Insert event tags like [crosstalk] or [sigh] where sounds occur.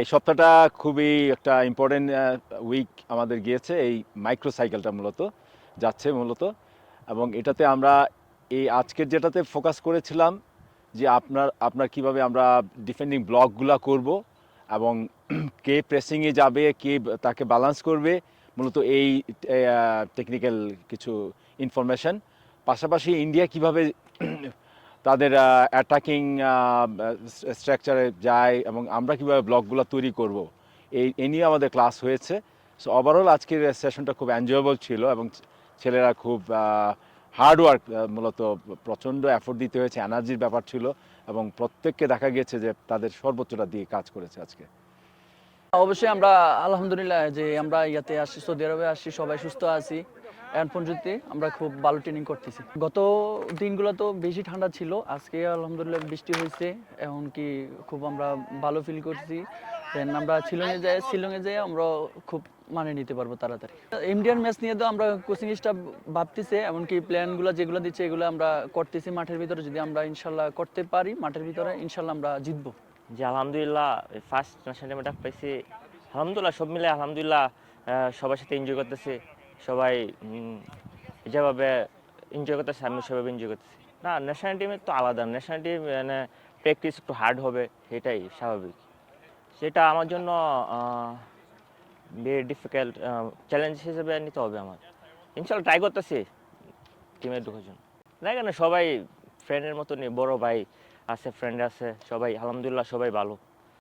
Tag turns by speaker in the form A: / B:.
A: এই সপ্তাহটা খুবই একটা ইম্পর্টেন্ট উইক আমাদের গিয়েছে। এই মাইক্রো সাইকেলটা মূলত যাচ্ছে মূলত। এবং এটাতে আমরা এই আজকের যেটাতে ফোকাস করেছিলাম যে আপনার আপনার কীভাবে আমরা ডিফেন্ডিং ব্লকগুলো করব এবং [clears throat] কে প্রেসিংয়ে যাবে, কে তাকে ব্যালেন্স করবে, মূলত এই টেকনিক্যাল কিছু ইনফরমেশন পাশাপাশি ইন্ডিয়া কীভাবে তাদের অ্যাটাকিং স্ট্রাকচারে যায় এবং আমরা কীভাবে ব্লকগুলো তৈরি করব, এই, এ নিয়ে আমাদের ক্লাস হয়েছে। সো ওভারঅল আজকের সেশনটা খুব এনজয়েবল ছিল এবং ছেলেরা খুব হার্ডওয়ার্ক মূলত প্রচণ্ড এফোর্ট দিতে হয়েছে এনার্জির ব্যাপার ছিল এবং প্রত্যেককে দেখা গেছে যে তাদের সর্বোচ্চটা দিয়ে কাজ করেছে আজকে।
B: অবশ্যই আমরা আলহামদুলিল্লাহ যে আমরা ইয়াতে আসছি সৌদি আরবে আসছি সবাই সুস্থ আছি। এখন পর্যন্ত আমরা খুব ভালো ট্রেনিং করতেছি। গত দিনগুলো তো বেশি ঠান্ডা ছিল, আজকে আলহামদুলিল্লাহ বৃষ্টি হয়েছে এমনকি খুব আমরা ভালো ফিল করছি। দেন আমরা শিলংয়ে যাই শিলংয়ে যাই আমরা খুব মানে নিতে পারব তাড়াতাড়ি। ইন্ডিয়ান ম্যাচ নিয়ে তো আমরা কোচিং স্টাফ ভাবতেছে, এমনকি প্ল্যানগুলো যেগুলো দিচ্ছে এগুলো আমরা করতেছি মাঠের ভিতরে। যদি আমরা ইনশাল্লাহ করতে পারি মাঠের ভিতরে, ইনশাল্লাহ আমরা জিতবো।
C: যে আলহামদুলিল্লাহ ফার্স্ট ন্যাশনাল টিমে ডাক পাইছি। আলহামদুলিল্লাহ, সব মিলে আলহামদুলিল্লাহ সবার সাথে এনজয় করতেছি। সবাই যেভাবে এনজয় করতেছে আমি সেভাবে এনজয় করতেছি। না ন্যাশনাল টিমের তো আলাদা। ন্যাশনাল টিম মানে প্র্যাকটিস একটু হার্ড হবে, সেটাই স্বাভাবিক। সেটা আমার জন্য ভেরি ডিফিকাল্ট চ্যালেঞ্জ হিসেবে নিতে হবে আমার। ইনশাল্লাহ ট্রাই করতেছি টিমে ঢোকার জন্য। না কেন, সবাই ফ্রেন্ডের মতনই, বড় ভাই আছে ফ্রেন্ড আছে, সবাই, আলহামদুলিল্লাহ সবাই ভালো।